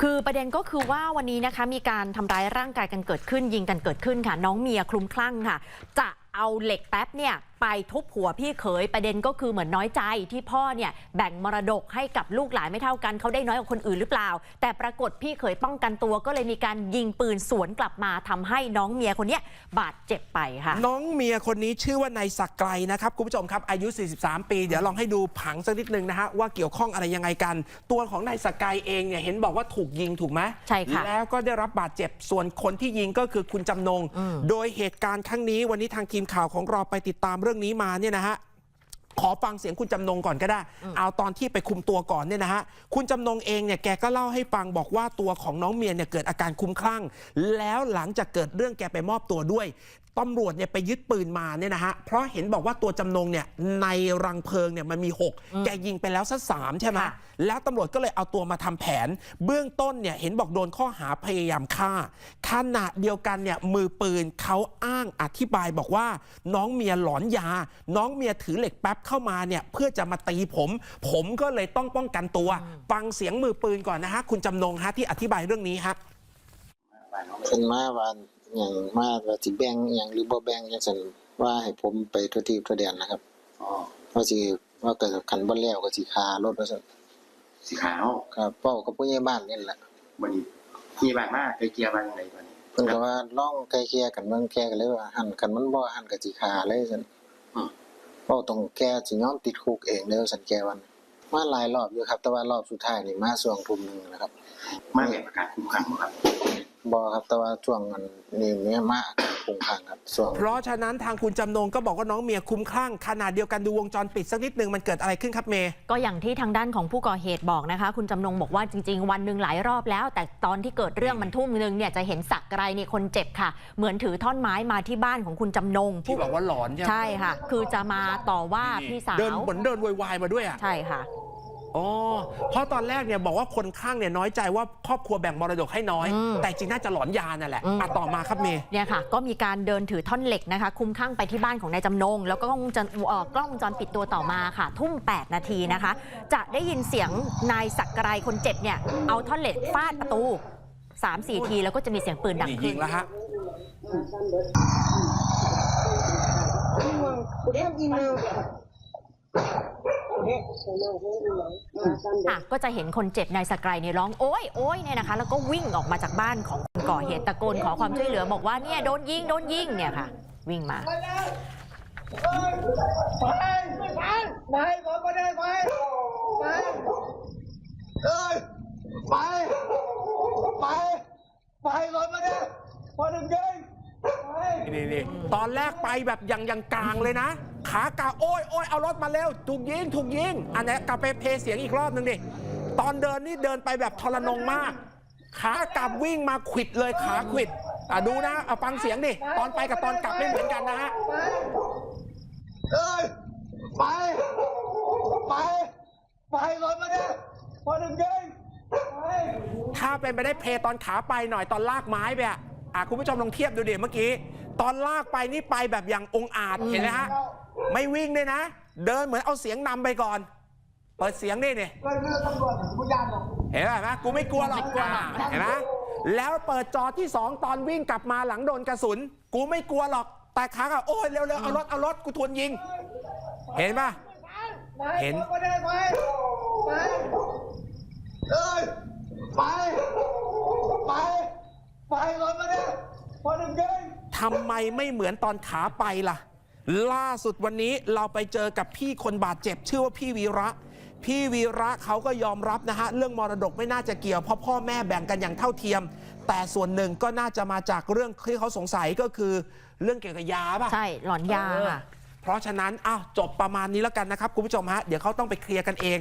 คือประเด็นก็คือว่าวันนี้นะคะมีการทำร้ายร่างกายกันเกิดขึ้น ยิงกันเกิดขึ้นค่ะ น้องเมียคลุ้มคลั่งค่ะ จะเอาเหล็กแป๊บเนี่ย ไปทุบหัวพี่เขยประเด็นก็คือเหมือนน้อยใจที่พ่อเนี่ยแบ่งมรดกให้กับลูกหลานไม่เท่ากันเขาได้น้อยกว่าคนอื่นหรือเปล่า แต่ปรากฏพี่เขยป้องกันตัวก็เลยมีการยิงปืนสวนกลับมาทำให้น้องเมียคนเนี้ยบาดเจ็บไปค่ะ น้องเมียคนนี้ชื่อว่านายศักดิ์ไกรนะครับคุณผู้ชมครับอายุ 43 ปี เดี๋ยวลองให้ดูผังสักนิดนึงนะฮะว่าเกี่ยวข้องอะไรยังไงกัน ตัวของนายศักดิ์ไกรเองเนี่ยเห็นบอกว่าถูกยิงถูกไหมใช่ค่ะแล้วก็ได้รับบาดเจ็บส่วนคนที่ยิงก็คือคุณจำนง โดยเหตุการณ์ครั้งนี้วันนี้ทางทีมข่าวของเราไปติดตามเรื่องนี้มาเนี่ยนะฮะขอฟังเสียงคุณจำนงก่อนก็ได้ เอาตอนที่ไปคุมตัวก่อนเนี่ยนะฮะ คุณจำนงเองเนี่ยแกก็เล่าให้ฟังบอกว่าตัวของน้องเมียเนี่ยเกิดอาการคลุ้มคลั่ง แล้วหลังจากเกิดเรื่องแกไปมอบตัวด้วยตำรวจเนี่ยไปยึดปืนมาเนี่ยนะฮะ เพราะเห็นบอกว่าตัวจำนงเนี่ยในรังเพลิงเนี่ยมันมี 6 แกยิงไปแล้วสักสามใช่ไหมค่ะแล้วตำรวจก็เลยเอาตัวมาทำแผน เบื้องต้นเนี่ยเห็นบอกโดนข้อหาพยายามฆ่า ขณะเดียวกันเนี่ยมือปืนเขาอ้างอธิบายบอกว่า น้องเมียหลอนยา น้องเมียถือเหล็กแป๊บเข้ามาเนี่ยเพื่อจะมาตีผม ผมก็เลยต้องป้องกันตัว ฟังเสียงมือปืนก่อนนะฮะคุณจำนงฮะที่อธิบายเรื่องนี้ฮะเพิ่นมาว่า อย่างมาว่าสิแบ่งอหย่างหรือบ่แบ่งจังซั่นว่าให้ผมไปทั่วที่ทั่วแดนนะครับอ๋อว่าสิว่าเกิดคันบ่แล้วก็สิฆ่ารถว่าซั่นสีขาวครับเป้ากับผู้ใหญ่บ้านนี่แหละวันนี้มีบางมากเคยเกียร์บางอะไรตอนนี้เพิ่นก็ว่าลองไกลเกลี่ยกันเบิ่งแกก็เลยว่าหั่นกันมันบ่หั่นก็สิฆ่าเลยซั่นอืมเป้าต้องแกสิยอมติดคุกเองเด้อซั่นแกวันมาหลายรอบอยู่ครับ แต่ว่ารอบสุดท้ายนี่มาช่วงทุ่มหนึงนะครับ มาแบบประกาศคุ้มครั่งบ่ครับ บ่ครับแต่ว่าช่วงอันนี้เนี่ยมาอาการคลุ้มคลั่งครับช่วงเพราะฉะนั้นทางคุณจำนงก็บอกว่าน้องเมียคุ้มคลั่งขนาดเดียวกันดูวงจรปิดสักนิดนึงมันเกิดอะไรขึ้นครับเมย์ ก็อย่างที่ทางด้านของผู้ก่อเหตุบอกนะคะ คุณจำนงบอกว่าจริง ๆ วันหนึ่งหลายรอบแล้ว แต่ตอนที่เกิดเรื่องมันทุ่มหนึ่งเนี่ยจะเห็นสักไรเนี่ยคนเจ็บค่ะ เหมือนถือท่อนไม้มาที่บ้านของคุณจำนงที่บอกว่าหลอนใช่ไหมใช่ค่ะ คือจะมาต่อว่าพี่สาวเดินเหมือนเดินโวยวายมาด้วยอะ ใช่ค่ะ อ๋อเพราะตอนแรกเนี่ยบอกว่าคนข้างเนี่ยน้อยใจว่าครอบครัวแบ่งมรดกให้น้อย อืมแต่จริงน่าจะหลอนยานั่นแหละอืม อะต่อมาครับเมย์เนี่ยค่ะ ก็มีการเดินถือท่อนเหล็กนะคะ คุมข้างไปที่บ้านของนายจำนง แล้วก็กล้องวงจรเอ่อกล้องวงจรปิดตัวต่อมาค่ะ ทุ่ม 8 นาทีนะคะ จะได้ยินเสียงนายสักกรายคนเจ็บเนี่ย เอาท่อนเหล็กฟาดประตู 3-4 ที แล้วก็จะมีเสียงปืนดังนี่ยิขึ้น งแล้วฮะ ค่ะก็จะเห็นคนเจ็บนายสกายเนี่ยร้องโอ๊ยโอ๊ยเนี่ยนะคะ แล้วก็วิ่งออกมาจากบ้านของคนก่อเหตุตะโกนขอความช่วยเหลือบอกว่าเนี่ยโดนยิงโดนยิงเนี่ยค่ะ วิ่งมาไปไปไปผมไม่ได้ไปไปเอ้ยไปไปไปผมไม่ได้พอถึงยิงไปนี่นี่ตอนแรกไปแบบยังยังกลางเลยนะ ขากาโอ้ยโอ้ยเอารถมาเร็วถูกยิงถูกยิงอันนี้กลับไปเพลย์เสียงอีกรอบหนึ่งดิตอนเดินนี่เดินไปแบบทรนงมาก ขากลับวิ่งมาขวิดเลยขาขวิดอะดูนะเอาฟังเสียงดิตอนไปกับตอนกลับไม่เหมือนกันนะฮะไปเอ้ยไป ไป ไปผมไม่ได้พอถึงยิงไปถ้าเป็นไปได้เพลย์ตอนขาไปหน่อยตอนลากไม้ไปอะอะคุณผู้ชมลองเทียบดูดิเมื่อกี้ ตอนลากไปนี่ไปแบบอย่างองอาจเห็นไหมฮะไม่วิ่งเลยนะ เดินเหมือนเอาเสียงนำไปก่อน เปิดเสียงนี่นี่ก็เรื่องตำรวจผู้ยามหรอกเห็นไหมกูไม่กลัวหรอกไม่กลัวหรอกอะเห็นไหมแล้วเปิดจอที่สองตอนวิ่งกลับมาหลังโดนกระสุน กูไม่กลัวหรอกแต่ขาอะโอ้ยเร็วๆเอารถเอารถกูทวนยิง เห็นปะไปเห็นผมไม่ได้ไปไปเอ้ยไปไปไปผมไม่ได้พอถึงยิง ทำไมไม่เหมือนตอนขาไปล่ะ ล่าสุดวันนี้เราไปเจอกับพี่คนบาดเจ็บ ชื่อว่าพี่วีระ พี่วีระเขาก็ยอมรับนะฮะ เรื่องมรดกไม่น่าจะเกี่ยวเพราะพ่อแม่แบ่งกันอย่างเท่าเทียม แต่ส่วนหนึ่งก็น่าจะมาจากเรื่องที่เขาสงสัยก็คือเรื่องเกี่ยวกับยาป่ะ ใช่หลอนยาเออค่ะ เพราะฉะนั้นอ้าวจบประมาณนี้แล้วกันนะครับ คุณผู้ชมฮะ เดี๋ยวเขาต้องไปเคลียร์กันเอง